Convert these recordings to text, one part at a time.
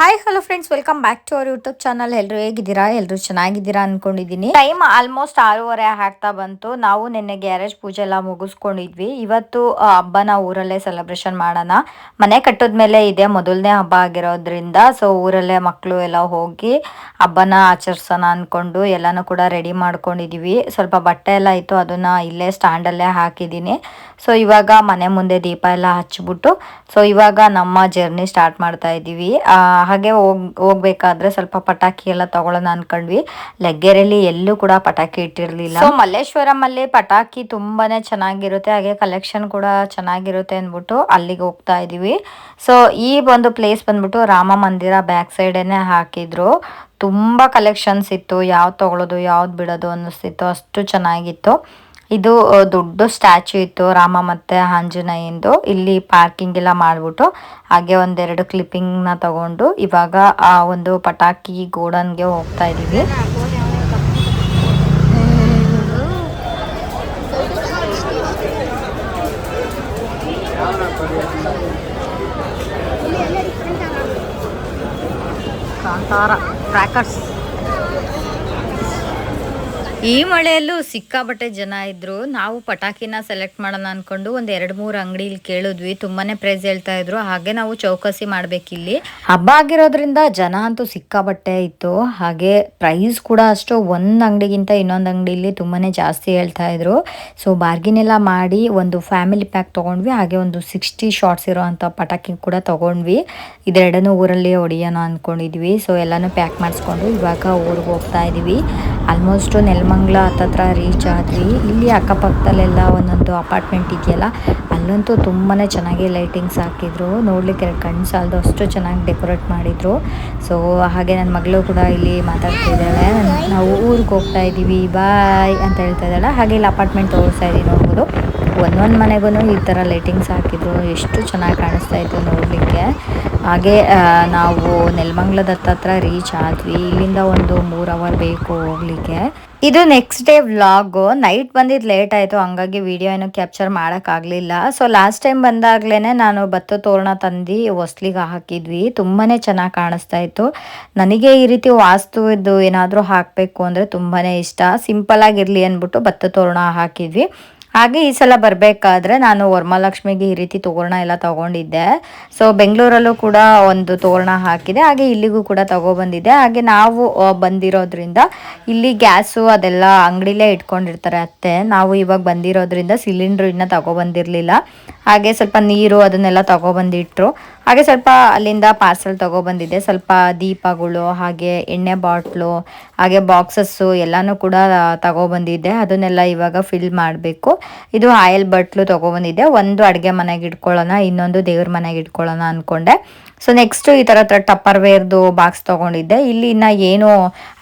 Hi hello friends welcome back to our YouTube channel ಎಲ್ಲರೂ ಹೇಗಿದ್ದೀರಾ? ಎಲ್ಲರೂ ಚೆನ್ನಾಗಿದ್ದೀರಾ ಅನ್ಕೊಂಡಿದ್ದೀನಿ. ಟೈಮ್ ಆಲ್ಮೋಸ್ಟ್ ಆರೂವರೆ ಆಗ್ತಾ ಬಂತು. ನಾವು ನಿನ್ನೆ ಗ್ಯಾರೇಜ್ ಪೂಜೆ ಎಲ್ಲ ಮುಗಿಸ್ಕೊಂಡಿದ್ವಿ. ಇವತ್ತು ಹಬ್ಬನ ಊರಲ್ಲೇ ಸೆಲೆಬ್ರೇಷನ್ ಮಾಡೋಣ. ಮನೆ ಕಟ್ಟೋದ್ಮೇಲೆ ಇದೆ ಮೊದಲನೇ ಹಬ್ಬ ಆಗಿರೋದ್ರಿಂದ ಸೊ ಊರಲ್ಲೇ ಮಕ್ಕಳು ಎಲ್ಲ ಹೋಗಿ ಹಬ್ಬನ ಆಚರಿಸೋಣ ಅನ್ಕೊಂಡು ಎಲ್ಲನೂ ಕೂಡ ರೆಡಿ ಮಾಡ್ಕೊಂಡಿದೀವಿ. ಸ್ವಲ್ಪ ಬಟ್ಟೆ ಎಲ್ಲ ಇತ್ತು, ಅದನ್ನ ಇಲ್ಲೇ ಸ್ಟ್ಯಾಂಡಲ್ಲೇ ಹಾಕಿದ್ದೀನಿ. ಸೊ ಇವಾಗ ಮನೆ ಮುಂದೆ ದೀಪ ಎಲ್ಲ ಹಚ್ಚಿಬಿಟ್ಟು ಸೊ ಇವಾಗ ನಮ್ಮ ಜರ್ನಿ ಸ್ಟಾರ್ಟ್ ಮಾಡ್ತಾ ಇದ್ದೀವಿ ಹಾಗೆ ಹೋಗ್, ಹೋಗ್ಬೇಕಾದ್ರೆ ಸ್ವಲ್ಪ ಪಟಾಕಿ ಎಲ್ಲ ತಗೊಳ್ಳೋಣ ಅನ್ಕೊಂಡ್ವಿ. ಲಗ್ಗೆರೆಯಲ್ಲಿ ಎಲ್ಲೂ ಕೂಡ ಪಟಾಕಿ ಇಟ್ಟಿರ್ಲಿಲ್ಲ. ಸೊ ಮಲ್ಲೇಶ್ವರಂ ಅಲ್ಲಿ ಪಟಾಕಿ ತುಂಬಾನೇ ಚೆನ್ನಾಗಿರುತ್ತೆ. ಹಾಗೆ ಕಲೆಕ್ಷನ್ ಕೂಡ ಚೆನ್ನಾಗಿರುತ್ತೆ ಅಂದ್ಬಿಟ್ಟು ಅಲ್ಲಿಗೆ ಹೋಗ್ತಾ ಇದೀವಿ ಸೊ ಈ ಒಂದು ಪ್ಲೇಸ್ ಬಂದ್ಬಿಟ್ಟು ರಾಮ ಮಂದಿರ ಬ್ಯಾಕ್ ಸೈಡೇನೆ ಹಾಕಿದ್ರು ತುಂಬಾ ಕಲೆಕ್ಷನ್ಸ್ ಇತ್ತು. ಯಾವ್ದು ತಗೊಳ್ಳೋದು, ಯಾವ್ದು ಬಿಡೋದು ಅನ್ನಿಸ್ತಿತ್ತು. ಅಷ್ಟು ಚೆನ್ನಾಗಿತ್ತು. ಇದು ದೊಡ್ಡ ಸ್ಟ್ಯಾಚು ಇತ್ತು ರಾಮ ಮತ್ತೆ ಆಂಜನೇಯಂದು. ಇಲ್ಲಿ ಪಾರ್ಕಿಂಗ್ ಎಲ್ಲ ಮಾಡ್ಬಿಟ್ಟು ಹಾಗೆ ಒಂದೆರಡು ಕ್ಲಿಪ್ಪಿಂಗ್ನ ತಗೊಂಡು ಇವಾಗ, ಆ, ಒಂದು ಪಟಾಕಿ ಗೋಡನ್ಗೆ ಹೋಗ್ತಾ ಇದೀವಿ ಕಾಂತಾರ ಕ್ರ್ಯಾಕರ್ಸ್ ಈ ಮಳೆಯಲ್ಲೂ ಸಿಕ್ಕಾಬಟ್ಟೆ ಜನ ಇದ್ರು. ನಾವು ಪಟಾಕಿನ ಸೆಲೆಕ್ಟ್ ಮಾಡೋಣ ಅನ್ಕೊಂಡು ಒಂದ್ ಎರಡ್ ಮೂರ್ ಅಂಗಡಿಲಿ ಕೇಳಿದ್ವಿ. ತುಂಬಾನೇ ಪ್ರೈಸ್ ಹೇಳ್ತಾ ಇದ್ರು. ಹಾಗೆ ನಾವು ಚೌಕಸಿ ಮಾಡ್ಬೇಕಿಲ್ಲಿ. ಹಬ್ಬ ಆಗಿರೋದ್ರಿಂದ ಜನ ಅಂತೂ ಸಿಕ್ಕಾಬಟ್ಟೆ ಇತ್ತು. ಹಾಗೆ ಪ್ರೈಸ್ ಕೂಡ ಅಷ್ಟು ಒಂದ್ ಅಂಗಡಿಗಿಂತ ಇನ್ನೊಂದ್ ಅಂಗಡಿಲಿ ತುಂಬಾನೇ ಜಾಸ್ತಿ ಹೇಳ್ತಾ ಇದ್ರು. ಸೊ ಬಾರ್ಗಿನ್ ಎಲ್ಲ ಮಾಡಿ ಒಂದು ಫ್ಯಾಮಿಲಿ ಪ್ಯಾಕ್ ತಗೊಂಡ್ವಿ. ಹಾಗೆ ಒಂದು ಸಿಕ್ಸ್ಟಿ ಶಾರ್ಟ್ಸ್ ಇರೋ ಅಂತ ಪಟಾಕಿ ಕೂಡ ತಗೊಂಡ್ವಿ. ಇದೆರಡನ್ನೂ ಊರಲ್ಲಿ ಹೊಡಿಯೋಣ ಅನ್ಕೊಂಡಿದ್ವಿ. ಸೊ ಎಲ್ಲಾನು ಪ್ಯಾಕ್ ಮಾಡಿಸ್ಕೊಂಡು ಇವಾಗ ಊರಿಗೆ ಹೋಗ್ತಾ ಇದೀವಿ. ಆಲ್ಮೋಸ್ಟ್ ನೆಲಮಂಗ್ಲ ಹತ್ತತ್ರ ರೀಚ್ ಆದ್ವಿ. ಇಲ್ಲಿ ಅಕ್ಕಪಕ್ಕದಲ್ಲೆಲ್ಲ ಒಂದೊಂದು ಅಪಾರ್ಟ್ಮೆಂಟ್ ಇದೆಯಲ್ಲ, ಅಲ್ಲಂತೂ ತುಂಬಾ ಚೆನ್ನಾಗಿ ಲೈಟಿಂಗ್ಸ್ ಹಾಕಿದ್ರು. ನೋಡ್ಲಿಕ್ಕೆ ಕಣ್ಣು ಸಾಲದು ಅಷ್ಟು ಚೆನ್ನಾಗಿ ಡೆಕೋರೇಟ್ ಮಾಡಿದ್ರು. ಸೊ ಹಾಗೆ ನನ್ನ ಮಗಳು ಕೂಡ ಇಲ್ಲಿ ಮಾತಾಡ್ತಿದ್ದಾಳೆ ನಾವು ಊರಿಗೆ ಹೋಗ್ತಾ ಇದ್ದೀವಿ ಬಾಯ್ ಅಂತ ಹೇಳ್ತಾ ಇದ್ದಾಳೆ. ಹಾಗೆ ಇಲ್ಲಿ ಅಪಾರ್ಟ್ಮೆಂಟ್ ತೋರಿಸ್ತಾ ಇದ್ದೀವಿ ನೋಡ್ಬೋದು. ಒಂದೊಂದು ಮನೆಗೂ ಈ ಥರ ಲೈಟಿಂಗ್ಸ್ ಹಾಕಿದ್ರು. ಎಷ್ಟು ಚೆನ್ನಾಗಿ ಕಾಣಿಸ್ತಾ ಇತ್ತು ನೋಡಲಿಕ್ಕೆ. ಹಾಗೆ ನಾವು ನೆಲಮಂಗ್ಲದ ಹತ್ತತ್ರ ರೀಚ್ ಆದ್ವಿ. ಇಲ್ಲಿಂದ ಒಂದು ಮೂರು ಅವರ್ ಬೇಕು ಹೋಗ್ಲಿಕ್ಕೆ. ಇದು ನೆಕ್ಸ್ಟ್ ಡೇ ವ್ಲಾಗು ನೈಟ್ ಬಂದಿದ್ದು ಲೇಟ್ ಆಯಿತು. ಹಂಗಾಗಿ ವಿಡಿಯೋ ಏನು ಕ್ಯಾಪ್ಚರ್ ಮಾಡೋಕ್ಕಾಗಲಿಲ್ಲ ಸೊ ಲಾಸ್ಟ್ ಟೈಮ್ ಬಂದಾಗ್ಲೇ ನಾನು ಭತ್ತ ತೋರಣ ತಂದು ಹೊಸ್ಲಿಗೆ ಹಾಕಿದ್ವಿ. ತುಂಬಾ ಚೆನ್ನಾಗಿ ಕಾಣಿಸ್ತಾ ಇತ್ತು. ನನಗೆ ಈ ರೀತಿ ವಾಸ್ತು ಏನಾದರೂ ಹಾಕಬೇಕು ಅಂದರೆ ತುಂಬಾ ಇಷ್ಟ. ಸಿಂಪಲ್ ಆಗಿರಲಿ ಅಂದ್ಬಿಟ್ಟು ಭತ್ತ ತೋರಣ ಹಾಕಿದ್ವಿ. ಹಾಗೆ ಈ ಸಲ ಬರಬೇಕಾದ್ರೆ ನಾನು ವರ್ಮಾಲಕ್ಷ್ಮಿಗೆ ಈ ರೀತಿ ತೋರಣ ಎಲ್ಲ ತಗೊಂಡಿದ್ದೆ. ಸೊ ಬೆಂಗಳೂರಲ್ಲೂ ಕೂಡ ಒಂದು ತೋರಣ ಹಾಕಿದೆ. ಹಾಗೆ ಇಲ್ಲಿಗೂ ಕೂಡ ತಗೊಬಂದಿದ್ದೆ ಹಾಗೆ ನಾವು ಬಂದಿರೋದ್ರಿಂದ ಇಲ್ಲಿ ಗ್ಯಾಸು ಅದೆಲ್ಲ ಅಂಗಡಿಲೇ ಇಟ್ಕೊಂಡಿರ್ತಾರೆ ಅತ್ತೆ. ನಾವು ಇವಾಗ ಬಂದಿರೋದ್ರಿಂದ ಸಿಲಿಂಡ್ರ್ ಇನ್ನ ತಗೊಬಂದಿರಲಿಲ್ಲ. ಹಾಗೆ ಸ್ವಲ್ಪ ನೀರು ಅದನ್ನೆಲ್ಲ ತಗೊಬಂದಿಟ್ರು. ಹಾಗೆ ಸ್ವಲ್ಪ ಅಲ್ಲಿಂದ ಪಾರ್ಸಲ್ ತಗೊಬಂದಿದ್ದೆ ಸ್ವಲ್ಪ ದೀಪಗಳು, ಹಾಗೆ ಎಣ್ಣೆ ಬಾಟ್ಲು, ಹಾಗೆ ಬಾಕ್ಸಸ್ಸು ಎಲ್ಲಾನು ಕೂಡ ತಗೊಬಂದಿದ್ದೆ ಅದನ್ನೆಲ್ಲ ಇವಾಗ ಫಿಲ್ ಮಾಡಬೇಕು. ಇದು ಆಯಿಲ್ ಬಟ್ಲು ತಗೊಬಂದಿದ್ದೆ ಒಂದು ಅಡುಗೆ ಮನೆಗೆ ಇಟ್ಕೊಳ್ಳೋಣ, ಇನ್ನೊಂದು ದೇವ್ರ ಮನೆಗೆ ಇಟ್ಕೊಳ್ಳೋಣ ಅಂದ್ಕೊಂಡೆ ಸೊ ನೆಕ್ಸ್ಟು ಈ ಥರ ಟಪ್ಪರ್ ಟಪ್ಪರ್ವೇರ್ದು ಬಾಕ್ಸ್ ತಗೊಂಡಿದ್ದೆ. ಇಲ್ಲಿ ಇನ್ನು ಏನು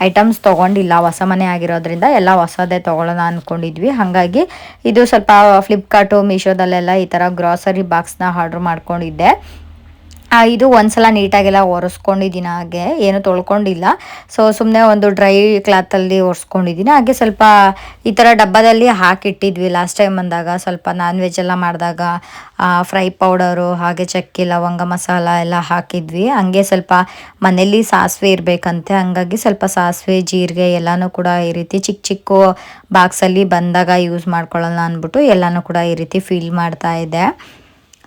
ಐಟಮ್ಸ್ ತಗೊಂಡಿಲ್ಲ. ಹೊಸ ಮನೆ ಆಗಿರೋದ್ರಿಂದ ಎಲ್ಲ ಹೊಸದೇ ತಗೊಳ್ಳೋಣ ಅಂದ್ಕೊಂಡಿದ್ವಿ ಹಾಗಾಗಿ ಇದು ಸ್ವಲ್ಪ ಫ್ಲಿಪ್ಕಾರ್ಟು ಮೀಶೋದಲ್ಲೆಲ್ಲ ಈ ಥರ ಗ್ರಾಸರಿ ಬಾಕ್ಸ್ನ ಆರ್ಡ್ರ್ ಮಾಡ್ಕೊಂಡಿದ್ದೆ. ಇದು ಒಂದ್ಸಲ ನೀಟಾಗೆಲ್ಲ ಒರೆಸ್ಕೊಂಡಿದ್ದೀನಿ ಹಾಗೆ ಏನು ತೊಳ್ಕೊಂಡಿಲ್ಲ. ಸೊ ಸುಮ್ಮನೆ ಒಂದು ಡ್ರೈ ಕ್ಲಾತಲ್ಲಿ ಒರೆಸ್ಕೊಂಡಿದ್ದೀನಿ ಹಾಗೆ ಸ್ವಲ್ಪ ಈ ಥರ ಡಬ್ಬದಲ್ಲಿ ಹಾಕಿಟ್ಟಿದ್ವಿ ಲಾಸ್ಟ್ ಟೈಮ್ ಬಂದಾಗ ಸ್ವಲ್ಪ ನಾನ್ ವೆಜ್ ಎಲ್ಲ ಮಾಡಿದಾಗ ಫ್ರೈ ಪೌಡರು ಹಾಗೆ ಚಕ್ಕೆ, ಲವಂಗ ಮಸಾಲ ಎಲ್ಲ ಹಾಕಿದ್ವಿ. ಹಂಗೆ ಸ್ವಲ್ಪ ಮನೇಲಿ ಸಾಸಿವೆ ಇರಬೇಕಂತೆ. ಹಂಗಾಗಿ ಸ್ವಲ್ಪ ಸಾಸಿವೆ, ಜೀರಿಗೆ ಎಲ್ಲನೂ ಕೂಡ ಈ ರೀತಿ ಚಿಕ್ಕ ಚಿಕ್ಕ ಬಾಕ್ಸಲ್ಲಿ ಬಂದಾಗ ಯೂಸ್ ಮಾಡ್ಕೊಳ್ಳೋಣ ಅಂದ್ಬಿಟ್ಟು ಎಲ್ಲನೂ ಕೂಡ ಈ ರೀತಿ ಫೀಲ್ ಮಾಡ್ತಾ ಇದ್ದೆ.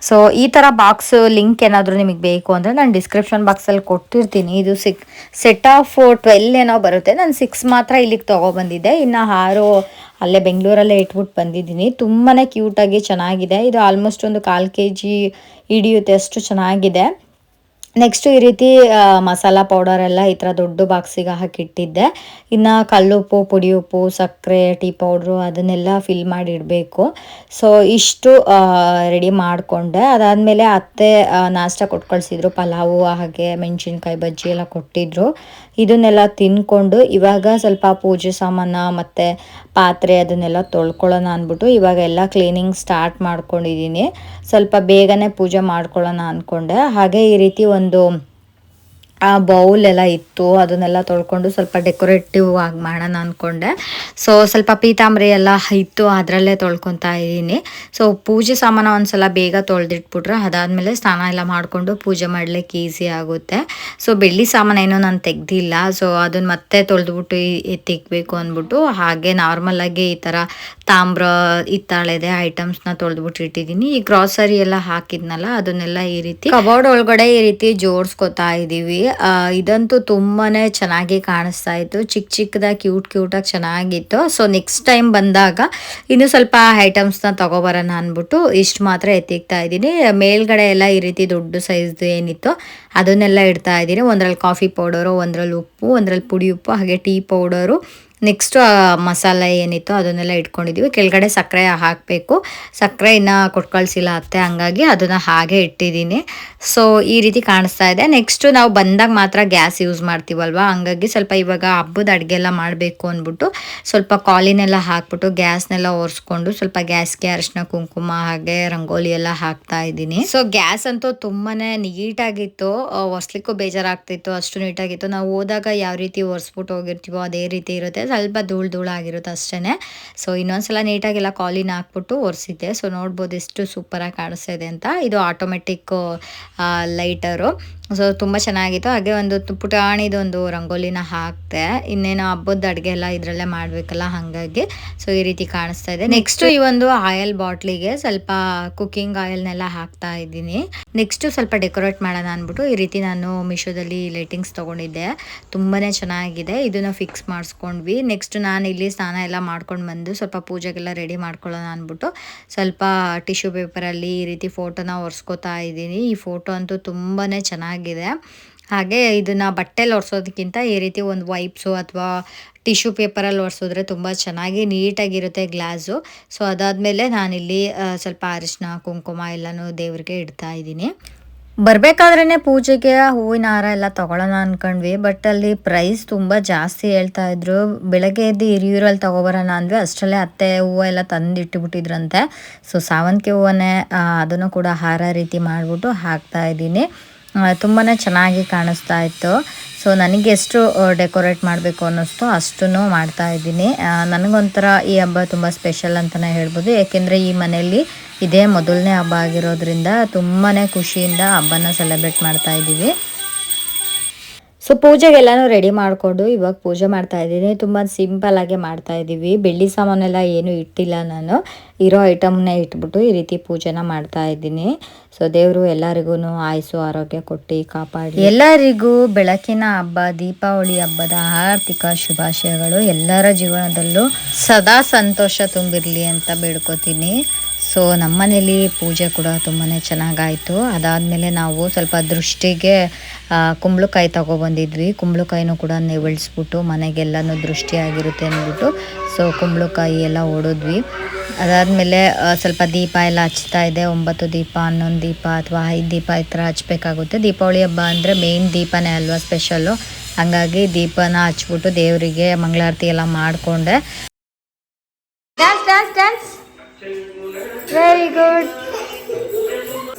ಸೊ ಈ ಥರ ಬಾಕ್ಸ್ ಲಿಂಕ್ ಏನಾದರೂ ನಿಮಗೆ ಬೇಕು ಅಂದರೆ ನಾನು ಡಿಸ್ಕ್ರಿಪ್ಷನ್ ಬಾಕ್ಸಲ್ಲಿ ಕೊಟ್ಟಿರ್ತೀನಿ. ಇದು ಸಿಕ್ ಸೆಟ್ ಆಫ್ ಟ್ವೆಲ್ ಏನೋ ಬರುತ್ತೆ. ನಾನು ಸಿಕ್ಸ್ ಮಾತ್ರ ಇಲ್ಲಿಗೆ ತೊಗೊಬಂದಿದ್ದೆ. ಇನ್ನು ಆರು ಅಲ್ಲೇ ಬೆಂಗಳೂರಲ್ಲೇ ಇಟ್ಬಿಟ್ಟು ಬಂದಿದ್ದೀನಿ. ತುಂಬಾ ಕ್ಯೂಟಾಗಿ ಚೆನ್ನಾಗಿದೆ. ಇದು ಆಲ್ಮೋಸ್ಟ್ ಒಂದು ಕಾಲು ಕೆ ಜಿ ಹಿಡಿಯುತ್ತೆ. ಅಷ್ಟು ಚೆನ್ನಾಗಿದೆ. ನೆಕ್ಸ್ಟ್ ಈ ರೀತಿ ಮಸಾಲ ಪೌಡರ್ ಎಲ್ಲ ಈ ಥರ ದೊಡ್ಡ ಬಾಕ್ಸಿಗೆ ಹಾಕಿಟ್ಟಿದ್ದೆ ಇನ್ನು ಕಲ್ಲುಪ್ಪು ಪುಡಿ ಉಪ್ಪು ಸಕ್ಕರೆ ಟೀ ಪೌಡ್ರು ಅದನ್ನೆಲ್ಲ ಫಿಲ್ ಮಾಡಿ ಇಡಬೇಕು. ಸೊ ಇಷ್ಟು ರೆಡಿ ಮಾಡಿಕೊಂಡೆ. ಅದಾದಮೇಲೆ ಅತ್ತೆ ನಾಷ್ಟ ಕೊಟ್ಟು ಕಳಿಸಿದ್ರು. ಪಲಾವು, ಹಾಗೆ ಮೆಣಸಿನ್ಕಾಯಿ, ಬಜ್ಜಿ ಎಲ್ಲ ಕೊಟ್ಟಿದ್ರು. ಇದನ್ನೆಲ್ಲ ತಿನ್ಕೊಂಡು ಇವಾಗ ಸ್ವಲ್ಪ ಪೂಜೆ ಸಾಮಾನು ಮತ್ತು ಪಾತ್ರೆ ಅದನ್ನೆಲ್ಲ ತೊಳ್ಕೊಳ್ಳೋಣ ಅಂದ್ಬಿಟ್ಟು ಇವಾಗ ಎಲ್ಲ ಕ್ಲೀನಿಂಗ್ ಸ್ಟಾರ್ಟ್ ಮಾಡ್ಕೊಂಡಿದ್ದೀನಿ. ಸ್ವಲ್ಪ ಬೇಗನೆ ಪೂಜೆ ಮಾಡ್ಕೊಳ್ಳೋಣ ಅಂದ್ಕೊಂಡೆ ಹಾಗೆ ಈ ರೀತಿ ಒಂದು ಆ ಬೌಲ್ ಎಲ್ಲ ಇತ್ತು, ಅದನ್ನೆಲ್ಲ ತೊಳ್ಕೊಂಡು ಸ್ವಲ್ಪ ಡೆಕೋರೇಟಿವ್ ಆಗಿ ಮಾಡೋಣ ಅಂದ್ಕೊಂಡೆ ಸೊ ಸ್ವಲ್ಪ ಪೀತಾಂಬರಿ ಎಲ್ಲ ಇತ್ತು, ಅದರಲ್ಲೇ ತೊಳ್ಕೊತಾ ಇದ್ದೀನಿ. ಸೊ ಪೂಜೆ ಸಾಮಾನು ಒಂದ್ಸಲ ಬೇಗ ತೊಳೆದಿಟ್ಬಿಟ್ರೆ ಅದಾದಮೇಲೆ ಸ್ನಾನ ಎಲ್ಲ ಮಾಡಿಕೊಂಡು ಪೂಜೆ ಮಾಡಲಿಕ್ಕೆ ಈಸಿ ಆಗುತ್ತೆ. ಸೊ ಬೆಳ್ಳಿ ಸಾಮಾನು ಏನೋ ನಾನು ತೆಗ್ದಿಲ್ಲ. ಸೊ ಅದನ್ನ ಮತ್ತೆ ತೊಳೆದ್ಬಿಟ್ಟು ತೆಗ್ಬೇಕು ಅಂದ್ಬಿಟ್ಟು ಹಾಗೆ ನಾರ್ಮಲಾಗಿ ಈ ಥರ ತಾಮ್ರ ಇತ್ತಾಳೆದೆ ಐಟಮ್ಸ್ನ ತೊಳೆದ್ಬಿಟ್ಟು ಇಟ್ಟಿದ್ದೀನಿ. ಈ ಗ್ರಾಸರಿ ಎಲ್ಲ ಹಾಕಿದ್ನಲ್ಲ, ಅದನ್ನೆಲ್ಲ ಈ ರೀತಿ ಕಬೋರ್ಡ್ ಒಳಗಡೆ ಈ ರೀತಿ ಜೋಡಿಸ್ಕೊತಾ ಇದ್ದೀವಿ ಇದಂತೂ ತುಂಬಾ ಚೆನ್ನಾಗಿ ಕಾಣಿಸ್ತಾ ಇತ್ತು. ಚಿಕ್ಕ ಚಿಕ್ಕದಾಗಿ ಕ್ಯೂಟ್ ಕ್ಯೂಟಾಗಿ ಚೆನ್ನಾಗಿತ್ತು. ಸೊ ನೆಕ್ಸ್ಟ್ ಟೈಮ್ ಬಂದಾಗ ಇನ್ನೂ ಸ್ವಲ್ಪ ಐಟಮ್ಸ್ನ ತೊಗೊಬರೋಣ ಅಂದ್ಬಿಟ್ಟು ಇಷ್ಟು ಮಾತ್ರ ಎತ್ತಿಗ್ತಾ ಇದ್ದೀನಿ. ಮೇಲ್ಗಡೆ ಎಲ್ಲ ಈ ರೀತಿ ದೊಡ್ಡ ಸೈಜ್ದು ಏನಿತ್ತು ಅದನ್ನೆಲ್ಲ ಇಡ್ತಾ ಇದ್ದೀನಿ. ಒಂದರಲ್ಲಿ ಕಾಫಿ ಪೌಡರು ಒಂದರಲ್ಲಿ ಉಪ್ಪು, ಒಂದರಲ್ಲಿ ಪುಡಿ ಉಪ್ಪು, ಹಾಗೆ ಟೀ ಪೌಡರು ನೆಕ್ಸ್ಟು ಮಸಾಲೆ ಏನಿತ್ತು ಅದನ್ನೆಲ್ಲ ಇಟ್ಕೊಂಡಿದ್ದೀವಿ ಕೆಳಗಡೆ ಸಕ್ಕರೆ ಹಾಕಬೇಕು. ಸಕ್ಕರೆ ಇನ್ನು ಕೊಟ್ಟು ಕಳಿಸಿಲ್ಲ ಅತ್ತೆ, ಹಂಗಾಗಿ ಅದನ್ನು ಹಾಗೆ ಇಟ್ಟಿದ್ದೀನಿ. ಸೊ ಈ ರೀತಿ ಕಾಣಿಸ್ತಾ ಇದೆ. ನೆಕ್ಸ್ಟು ನಾವು ಬಂದಾಗ ಮಾತ್ರ ಗ್ಯಾಸ್ ಯೂಸ್ ಮಾಡ್ತೀವಲ್ವ? ಹಂಗಾಗಿ ಸ್ವಲ್ಪ ಇವಾಗ ಹಬ್ಬದ ಅಡುಗೆ ಎಲ್ಲ ಮಾಡಬೇಕು ಅಂದ್ಬಿಟ್ಟು ಸ್ವಲ್ಪ ಕಾಲಿನೆಲ್ಲ ಹಾಕ್ಬಿಟ್ಟು ಗ್ಯಾಸ್ನೆಲ್ಲ ಒರೆಸ್ಕೊಂಡು ಸ್ವಲ್ಪ ಗ್ಯಾಸ್ಗೆ ಅರಿಶಿನ, ಕುಂಕುಮ ಹಾಗೆ ರಂಗೋಲಿ ಎಲ್ಲ ಹಾಕ್ತಾ ಇದ್ದೀನಿ. ಸೊ ಗ್ಯಾಸ್ ಅಂತೂ ತುಂಬಾ ನೀಟಾಗಿತ್ತು. ಒರೆಸ್ಲಿಕ್ಕೂ ಬೇಜಾರಾಗ್ತಿತ್ತು. ಅಷ್ಟು ನೀಟಾಗಿತ್ತು. ನಾವು ಹೋದಾಗ ಯಾವ ರೀತಿ ಒರೆಸ್ಬಿಟ್ಟು ಹೋಗಿರ್ತೀವೋ ಅದೇ ರೀತಿ ಇರುತ್ತೆ. ಸ್ವಲ್ಪ ಧೂಳು ಧೂಳು ಆಗಿರುತ್ತೆ ಅಷ್ಟೇ ಸೊ ಇನ್ನೊಂದ್ಸಲ ನೀಟಾಗೆಲ್ಲ ಕಾಲಿನ ಹಾಕ್ಬಿಟ್ಟು ಒರೆಸಿದ್ದೆ. ಸೊ ನೋಡ್ಬೋದು ಎಷ್ಟು ಸೂಪರಾಗಿ ಕಾಣಿಸ್ತಾ ಇದೆ ಅಂತ. ಇದು ಆಟೋಮೆಟಿಕ್ ಲೈಟರು ಸೊ ತುಂಬ ಚೆನ್ನಾಗಿತ್ತು. ಹಾಗೆ ಒಂದು ತು- ಪುಟಾಣಿದು ಒಂದು ರಂಗೋಲಿನ ಹಾಕ್ತೆ ಇನ್ನೇನು ಹಬ್ಬದ ಅಡುಗೆ ಎಲ್ಲ ಇದರಲ್ಲೇ ಮಾಡಬೇಕಲ್ಲ, ಹಾಗಾಗಿ. ಸೊ ಈ ರೀತಿ ಕಾಣಿಸ್ತಾ ಇದೆ. ನೆಕ್ಸ್ಟು ಈ ಒಂದು ಆಯಿಲ್ ಬಾಟ್ಲಿಗೆ ಸ್ವಲ್ಪ ಕುಕ್ಕಿಂಗ್ ಆಯಿಲ್ನೆಲ್ಲ ಹಾಕ್ತಾ ಇದ್ದೀನಿ. ನೆಕ್ಸ್ಟು ಸ್ವಲ್ಪ ಡೆಕೋರೇಟ್ ಮಾಡೋಣ ಅಂದ್ಬಿಟ್ಟು ಈ ರೀತಿ ನಾನು ಮಿಶೋದಲ್ಲಿ ಲೈಟಿಂಗ್ಸ್ ತೊಗೊಂಡಿದ್ದೆ. ತುಂಬಾ ಚೆನ್ನಾಗಿದೆ. ಇದನ್ನು ಫಿಕ್ಸ್ ಮಾಡಿಸ್ಕೊಂಡ್ವಿ. ನೆಕ್ಸ್ಟ್ ನಾನು ಇಲ್ಲಿ ಸ್ನಾನ ಎಲ್ಲ ಮಾಡ್ಕೊಂಡು ಬಂದು ಸ್ವಲ್ಪ ಪೂಜೆಗೆಲ್ಲ ರೆಡಿ ಮಾಡ್ಕೊಳ್ಳೋಣ ಅಂದ್ಬಿಟ್ಟು ಸ್ವಲ್ಪ ಟಿಶ್ಯೂ ಪೇಪರಲ್ಲಿ ಈ ರೀತಿ ಫೋಟೋನ ಒರೆಸ್ಕೋತಾ ಇದ್ದೀನಿ. ಈ ಫೋಟೋ ಅಂತೂ ತುಂಬಾ ಚೆನ್ನಾಗಿದೆ. ಹಾಗೆ ಇದನ್ನು ಬಟ್ಟೆಲಿ ಒರೆಸೋದಕ್ಕಿಂತ ಈ ರೀತಿ ಒಂದು ವೈಪ್ಸು ಅಥವಾ ಟಿಶ್ಯೂ ಪೇಪರಲ್ಲಿ ಒರೆಸಿದ್ರೆ ತುಂಬ ಚೆನ್ನಾಗಿ ನೀಟಾಗಿರುತ್ತೆ ಗ್ಲಾಸು ಸೊ ಅದಾದಮೇಲೆ ನಾನಿಲ್ಲಿ ಸ್ವಲ್ಪ ಅರಿಶಿನ ಕುಂಕುಮ ಎಲ್ಲನೂ ದೇವರಿಗೆ ಇಡ್ತಾ ಇದ್ದೀನಿ. ಬರಬೇಕಾದ್ರೇ ಪೂಜೆಗೆ ಹೂವಿನ ಹಾರ ಎಲ್ಲ ತಗೊಳ್ಳೋಣ ಅನ್ಕೊಂಡ್ವಿ. ಬಟ್ ಅಲ್ಲಿ ಪ್ರೈಸ್ ತುಂಬ ಜಾಸ್ತಿ ಹೇಳ್ತಾ ಇದ್ರು. ಬೆಳಗ್ಗೆ ಎದ್ದು ಹಿರಿಯೂರಲ್ಲಿ ತಗೋಬರೋಣ ಅಂದ್ವಿ. ಅಷ್ಟರಲ್ಲೇ ಅತ್ತೆ ಹೂವು ಎಲ್ಲ ತಂದು ಇಟ್ಟುಬಿಟ್ಟಿದ್ರಂತೆ ಸೊ ಸಾವಂತಿಗೆ ಹೂವನ್ನೇ ಅದನ್ನು ಕೂಡ ಹಾರ ರೀತಿ ಮಾಡಿಬಿಟ್ಟು ಹಾಕ್ತಾ ಇದ್ದೀನಿ. ತುಂಬಾ ಚೆನ್ನಾಗಿ ಕಾಣಿಸ್ತಾ ಇತ್ತು. ಸೊ ನನಗೆ ಎಷ್ಟು ಡೆಕೋರೇಟ್ ಮಾಡಬೇಕು ಅನ್ನಿಸ್ತು ಅಷ್ಟೂ ಮಾಡ್ತಾ ಇದ್ದೀನಿ. ನನಗೊಂಥರ ಈ ಹಬ್ಬ ತುಂಬ ಸ್ಪೆಷಲ್ ಅಂತಲೇ ಹೇಳ್ಬೋದು. ಏಕೆಂದರೆ ಈ ಮನೆಯಲ್ಲಿ ಇದೇ ಮೊದಲನೇ ಹಬ್ಬ ಆಗಿರೋದ್ರಿಂದ ತುಂಬಾ ಖುಷಿಯಿಂದ ಹಬ್ಬನ ಸೆಲೆಬ್ರೇಟ್ ಮಾಡ್ತಾ ಇದ್ದೀವಿ. ಸೊ ಪೂಜೆಗೆಲ್ಲನೂ ರೆಡಿ ಮಾಡಿಕೊಂಡು ಇವಾಗ ಪೂಜೆ ಮಾಡ್ತಾ ಇದ್ದೀನಿ. ತುಂಬ ಸಿಂಪಲ್ ಆಗಿ ಮಾಡ್ತಾ ಇದ್ದೀವಿ. ಬೆಳ್ಳಿ ಸಾಮಾನೆಲ್ಲ ಏನು ಇಟ್ಟಿಲ್ಲ ನಾನು. ಇರೋ ಐಟಮ್ನೇ ಇಟ್ಬಿಟ್ಟು ಈ ರೀತಿ ಪೂಜೆನ ಮಾಡ್ತಾ ಇದ್ದೀನಿ. ಸೊ ದೇವರು ಎಲ್ಲರಿಗೂ ಆಯಸು ಆರೋಗ್ಯ ಕೊಟ್ಟು ಕಾಪಾಡಿ. ಎಲ್ಲರಿಗೂ ಬೆಳಕಿನ ಹಬ್ಬ, ದೀಪಾವಳಿ ಹಬ್ಬದ ಆರ್ಥಿಕ ಶುಭಾಶಯಗಳು. ಎಲ್ಲರ ಜೀವನದಲ್ಲೂ ಸದಾ ಸಂತೋಷ ತುಂಬಿರಲಿ ಅಂತ ಬೇಡ್ಕೋತೀನಿ. ಸೊ ನಮ್ಮನೇಲಿ ಪೂಜೆ ಕೂಡ ತುಂಬಾ ಚೆನ್ನಾಗಾಯಿತು. ಅದಾದಮೇಲೆ ನಾವು ಸ್ವಲ್ಪ ದೃಷ್ಟಿಗೆ ಕುಂಬಳಕಾಯಿ ತಗೊಬಂದಿದ್ವಿ. ಕುಂಬಳಕಾಯಿನೂ ಕೂಡ ನೆವಳಿಸ್ಬಿಟ್ಟು ಮನೆಗೆಲ್ಲನೂ ದೃಷ್ಟಿಯಾಗಿರುತ್ತೆ ಅಂದ್ಬಿಟ್ಟು ಸೊ ಕುಂಬಳಕಾಯಿ ಎಲ್ಲ ಓಡಿದ್ವಿ ಅದಾದಮೇಲೆ ಸ್ವಲ್ಪ ದೀಪ ಎಲ್ಲ ಹಚ್ತಾ ಇದೆ. ಒಂಬತ್ತು ದೀಪ, ಹನ್ನೊಂದು ದೀಪ ಅಥವಾ ಐದು ದೀಪ ಈ ಥರ ಹಚ್ಬೇಕಾಗುತ್ತೆ. ದೀಪಾವಳಿ ಹಬ್ಬ ಅಂದರೆ ಮೇಯ್ನ್ ದೀಪನೇ ಅಲ್ವಾ ಸ್ಪೆಷಲ್ಲು ಹಂಗಾಗಿ ದೀಪನ ಹಚ್ಬಿಟ್ಟು ದೇವರಿಗೆ ಮಂಗಳಾರತಿ ಎಲ್ಲ ಮಾಡಿಕೊಂಡೆ. Dance dance dance very good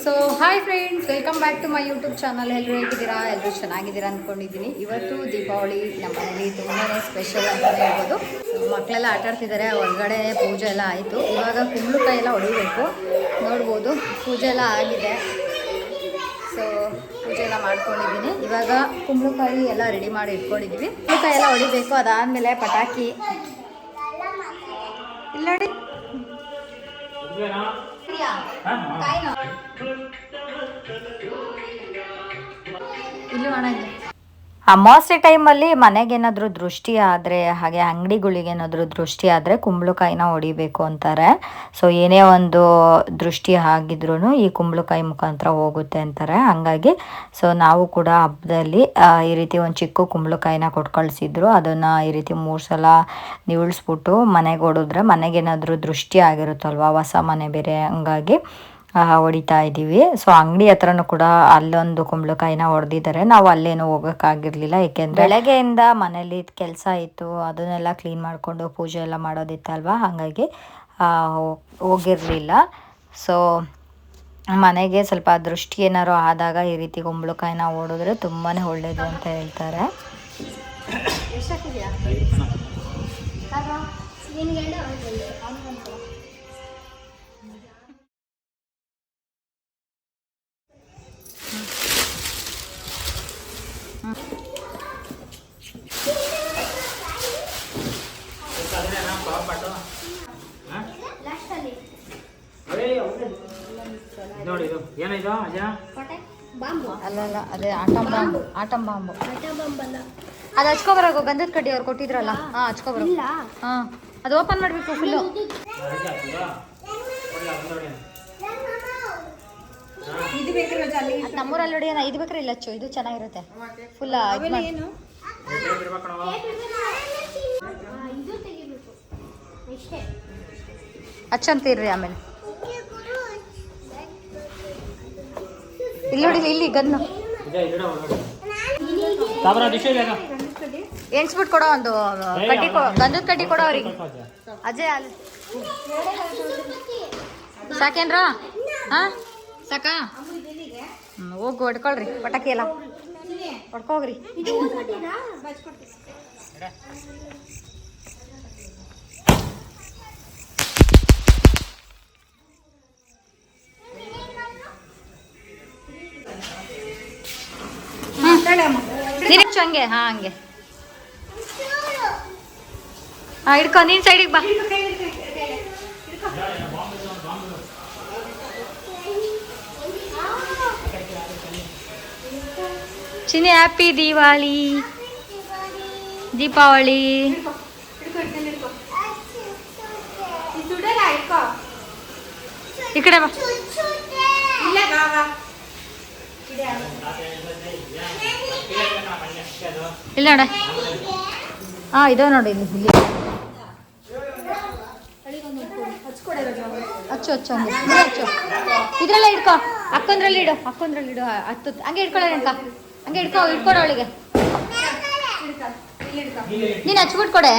so hi friends welcome back to my YouTube channel ಎಲ್ಲರೂ ಹೇಗಿದ್ದೀರಾ? ಎಲ್ಲರೂ ಚೆನ್ನಾಗಿದ್ದೀರಾ ಅಂದ್ಕೊಂಡಿದ್ದೀನಿ ಇವತ್ತು ದೀಪಾವಳಿ ನಮ್ಮ ಮನೇಲಿ ತುಂಬಾ ಸ್ಪೆಷಲ್ ಅಂತಲೇ ಹೇಳ್ಬೋದು ಮಕ್ಕಳೆಲ್ಲ ಆಟ ಆಡ್ತಿದ್ದಾರೆ, ಹೊರಗಡೆ ಪೂಜೆ ಎಲ್ಲ ಆಯಿತು. ಇವಾಗ ಕುಂಬಳಕಾಯಿ ಎಲ್ಲ ಹೊಡಿಬೇಕು. ನೋಡ್ಬೋದು, ಪೂಜೆ ಎಲ್ಲ ಆಗಿದೆ. ಸೊ ಪೂಜೆ ಎಲ್ಲ ಮಾಡ್ಕೊಂಡಿದ್ದೀನಿ. ಇವಾಗ ಕುಂಬಳಕಾಯಿ ಎಲ್ಲ ರೆಡಿ ಮಾಡಿ ಇಟ್ಕೊಂಡಿದ್ದೀವಿ. ಕುಂಬಳಕಾಯಿ ಎಲ್ಲ ಹೊಡಿಬೇಕು. ಅದಾದಮೇಲೆ ಪಟಾಕಿ. ಇಲ್ಲ ನೋಡಿ ಕಾಯಿನ ಇಲ್ಲಿ ಒಣಗಿ ಅಮಾವಾಸ್ಯೆ ಟೈಮಲ್ಲಿ ಮನೆಗೇನಾದರೂ ದೃಷ್ಟಿ ಆದರೆ, ಹಾಗೆ ಅಂಗಡಿಗಳಿಗೇನಾದರೂ ದೃಷ್ಟಿ ಆದರೆ ಕುಂಬಳಕಾಯಿನ ಹೊಡಿಬೇಕು ಅಂತಾರೆ. ಸೊ ಏನೇ ಒಂದು ದೃಷ್ಟಿ ಆಗಿದ್ರೂ ಈ ಕುಂಬಳಕಾಯಿ ಮುಖಾಂತರ ಹೋಗುತ್ತೆ ಅಂತಾರೆ. ಹಂಗಾಗಿ ಸೊ ನಾವು ಕೂಡ ಹಬ್ಬದಲ್ಲಿ ಈ ರೀತಿ ಒಂದು ಚಿಕ್ಕ ಕುಂಬಳಕಾಯಿನ ಕೊಟ್ಟು ಕಳಿಸಿದ್ರು ಅದನ್ನು ಈ ರೀತಿ ಮೂರು ಸಲ ನಿವಳಿಸ್ಬಿಟ್ಟು ಮನೆಗೆ ಹೊಡಿದ್ರೆ ಮನೆಗೇನಾದರೂ ದೃಷ್ಟಿ ಆಗಿರುತ್ತಲ್ವ? ಹೊಸ ಮನೆ ಬೇರೆ, ಹಂಗಾಗಿ. ಹೊಡಿತಾ ಇದ್ದೀವಿ ಸೊ ಅಂಗಡಿ ಹತ್ರನೂ ಕೂಡ ಅಲ್ಲೊಂದು ಕುಂಬಳಕಾಯಿನ ಹೊಡೆದಿದ್ದಾರೆ. ನಾವು ಅಲ್ಲೇನು ಹೋಗೋಕ್ಕಾಗಿರ್ಲಿಲ್ಲ. ಏಕೆಂದರೆ ಬೆಳಗ್ಗೆಯಿಂದ ಮನೇಲಿ ಕೆಲಸ ಇತ್ತು. ಅದನ್ನೆಲ್ಲ ಕ್ಲೀನ್ ಮಾಡಿಕೊಂಡು ಪೂಜೆ ಎಲ್ಲ ಮಾಡೋದಿತ್ತಲ್ವ? ಹಾಗಾಗಿ ಹೋಗಿರಲಿಲ್ಲ. ಸೊ ಮನೆಗೆ ಸ್ವಲ್ಪ ದೃಷ್ಟಿ ಏನಾರು ಆದಾಗ ಈ ರೀತಿ ಕುಂಬಳಕಾಯಿನ ಓಡಿದ್ರೆ ತುಂಬಾ ಒಳ್ಳೆಯದು ಅಂತ ಹೇಳ್ತಾರೆ. ನೋಡಿ ಇದು ಏನಿದು ಅಜ? ಅಲ್ಲಲ್ಲ ಅದೇ ಆಟಂ ಬಾಂಬು ಆಟಂ ಬಾಂಬು. ಅದು ಹಚ್ಕೊಬರಾಗೋ ಗಂಧದ ಕಡ್ಡಿ ಅವ್ರು ಕೊಟ್ಟಿದ್ರಲ್ಲ? ಹಾಂ. ಹಚ್ಕೊಬರ ಹಾಂ ಅದು ಓಪನ್ ಮಾಡಬೇಕು ಫುಲ್ಲು ಅದು ನಮ್ಮೂರಲ್ಲಿ ನೋಡಿ ಇದು ಬೇಕ್ರೆ ಇಲ್ಲ ಹಚ್ಚು ಇದು ಚೆನ್ನಾಗಿರುತ್ತೆ. ಫುಲ್ ಇದು ಮಾಡಿ. ಇದು ತೆಗಿಬೇಕು. ಇಷ್ಟೇ. ಹಚ್ಚಂತೀರ್ರಿ ಆಮೇಲೆ. ಇಲ್ಲಿ ನೋಡಿ ಇಲ್ಲಿ ಗನ್ನು ಎಣ್ಸ್ಬಿಟ್ಟು ಕೊಡೋ ಒಂದು ಕಡ್ಡಿ ಕೊ ಗಂಧದ ಕಡ್ಡಿ ಕೊಡೋ ಅವ್ರಿಗೆ. ಅಜಯ್ ಅಲ್ಲಿ. ಸಾಕೇನ್ರ? ಹಾಂ? ಸಾಕಾ? ಹೋಗಿ ಹೊಡ್ಕೊಳ್ರಿ ಪಟಾಕಿ ಎಲ್ಲ. ಹೊಡ್ಕೋಗ್ರಿ. ನೀನು ಹೆಚ್ಚು ಹಂಗೆ ಹಾಂ ಹಂಗೆ. ಹಾಂ ಹಿಡ್ಕೊ ನೀನು ಸೈಡಿಗೆ ಬಾ. ಚಿನಿ ಹ್ಯಾಪಿ ದಿವಾಳಿ ದೀಪಾವಳಿ. ಈ ಕಡೆ ಬಾ. ಇಲ್ಲ ನೋಡ. ಹಾಂ ಇದಾವೆ ನೋಡಿ ಇಲ್ಲಿ ಇಲ್ಲಿ. ಹಚ್ಚು ಹಚ್ಚು ಹಂಗೆ. ಹಚ್ಚು. ಇದ್ರಲ್ಲೇ ಇಡ್ಕೊ ಅಕ್ಕಂದ್ರಲ್ಲಿ ಇಡು. ಅಕ್ಕಂದ್ರಲ್ಲಿ ಇಡು. ಹತ್ತು. ಹಂಗೆ ಇಟ್ಕೊಳ್ಳೋ ಅಕ್ಕ ಹಂಗೆ ಇಟ್ಕೊ ಇಟ್ಕೊಡು ಅವಳಿಗೆ. ನೀನು ಹಚ್ಬಿಟ್ಟು ಕೊಡೆ.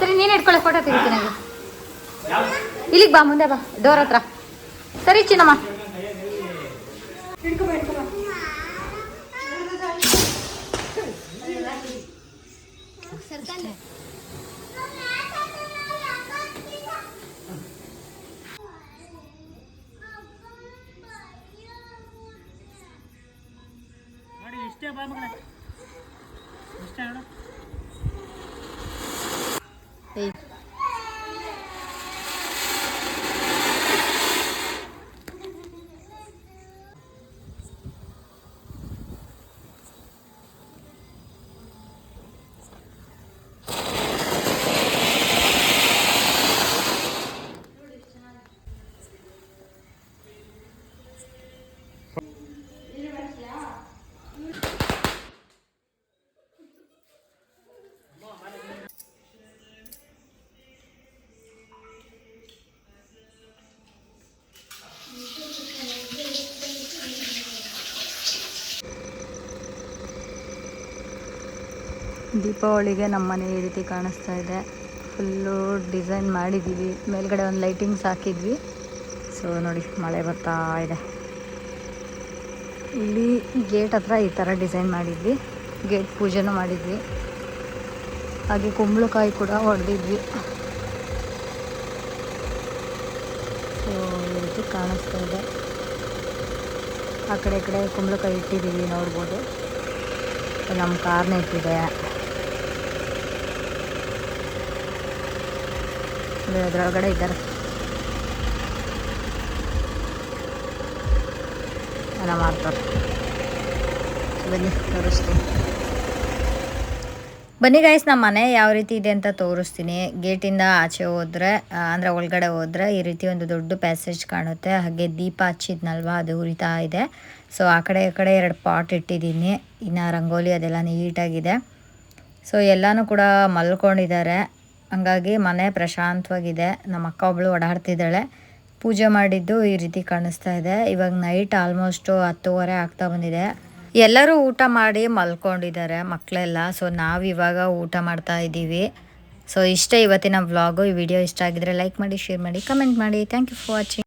ಸರಿ ನೀನು ಇಟ್ಕೊಳ್ಳೋ ಫೋಟೋ ತೆಗಿತೀನಿ ಇಲ್ಲಿಗೆ ಬಾ ಮುಂದೆ ಬಾ. ಡೋರ್ ಹತ್ರ. ಸರಿ ಚಿನ್ನಮ್ಮ ನೋಡಿ ಇಷ್ಟೇ ಬಾ ಮಗನೇ ಇಷ್ಟೇ ನೋಡು ದೀಪಾವಳಿಗೆ ನಮ್ಮ ಮನೆ ಈ ರೀತಿ ಕಾಣಿಸ್ತಾ ಇದೆ. ಫುಲ್ಲು ಡಿಸೈನ್ ಮಾಡಿದ್ದೀವಿ ಮೇಲ್ಗಡೆ ಒಂದು ಲೈಟಿಂಗ್ಸ್ ಹಾಕಿದ್ವಿ. ಸೊ ನೋಡಿ, ಮಳೆ ಬರ್ತಾ ಇದೆ. ಇಲ್ಲಿ ಗೇಟ್ ಹತ್ರ ಈ ಥರ ಡಿಸೈನ್ ಮಾಡಿದ್ವಿ. ಗೇಟ್ ಪೂಜೆನೂ ಮಾಡಿದ್ವಿ. ಹಾಗೆ ಕುಂಬಳಕಾಯಿ ಕೂಡ ಹೊಡೆದಿದ್ವಿ. ಸೊ ಈ ರೀತಿ ಕಾಣಿಸ್ತಾ ಇದೆ. ಆ ಕಡೆ ಈ ಕಡೆ ಕುಂಬಳಕಾಯಿ ಇಟ್ಟಿದ್ದೀವಿ ನೋಡ್ಬೋದು. ನಮ್ಮ ಕಾರ್ನ ಇಟ್ಟಿದೆ. ಅದೇ ಅದರೊಳಗಡೆ ಇದ್ದಾರೆ. ಎಲ್ಲ ಮಾಡ್ತಾರೆ. ಬನ್ನಿ, ತೋರಿಸ್ತೀನಿ. ಬನ್ನಿ ಗೈಸ್ ನಮ್ಮ ಮನೆ ಯಾವ ರೀತಿ ಇದೆ ಅಂತ ತೋರಿಸ್ತೀನಿ. ಗೇಟಿಂದ ಆಚೆ ಹೋದ್ರೆ ಅಂದ್ರೆ ಒಳಗಡೆ ಹೋದ್ರೆ ಈ ರೀತಿ ಒಂದು ದೊಡ್ಡ ಪ್ಯಾಸೇಜ್ ಕಾಣುತ್ತೆ. ಹಾಗೆ ದೀಪ ಹಚ್ಚಿದ್ನಲ್ವಾ, ಅದು ಉರಿತಾ ಇದೆ. ಸೊ ಆ ಕಡೆ ಈ ಕಡೆ ಎರಡು ಪಾಟ್ ಇಟ್ಟಿದ್ದೀನಿ. ಇನ್ನು ರಂಗೋಲಿ ಅದೆಲ್ಲ ನೀಟಾಗಿದೆ ಸೊ ಎಲ್ಲನೂ ಕೂಡ ಮಲ್ಕೊಂಡಿದ್ದಾರೆ. ಹಂಗಾಗಿ ಮನೆ ಪ್ರಶಾಂತವಾಗಿದೆ. ನಮ್ಮ ಅಕ್ಕ ಒಬ್ಬಳು ಓಡಾಡ್ತಿದ್ದಾಳೆ. ಪೂಜೆ ಮಾಡಿದ್ದು ಈ ರೀತಿ ಕಾಣಿಸ್ತಾ ಇದೆ. ಇವಾಗ ನೈಟ್ ಆಲ್ಮೋಸ್ಟು ಹತ್ತುವರೆ ಆಗ್ತಾ ಬಂದಿದೆ. ಎಲ್ಲರೂ ಊಟ ಮಾಡಿ ಮಲ್ಕೊಂಡಿದ್ದಾರೆ ಮಕ್ಕಳೆಲ್ಲ. ಸೊ ನಾವು ಇವಾಗ ಊಟ ಮಾಡ್ತಾ ಇದ್ದೀವಿ. ಸೊ ಇಷ್ಟೇ ಇವತ್ತಿನ ವ್ಲಾಗು ಈ ವಿಡಿಯೋ ಇಷ್ಟ ಆಗಿದ್ರೆ ಲೈಕ್ ಮಾಡಿ ಶೇರ್ ಮಾಡಿ ಕಮೆಂಟ್ ಮಾಡಿ. Thank you for watching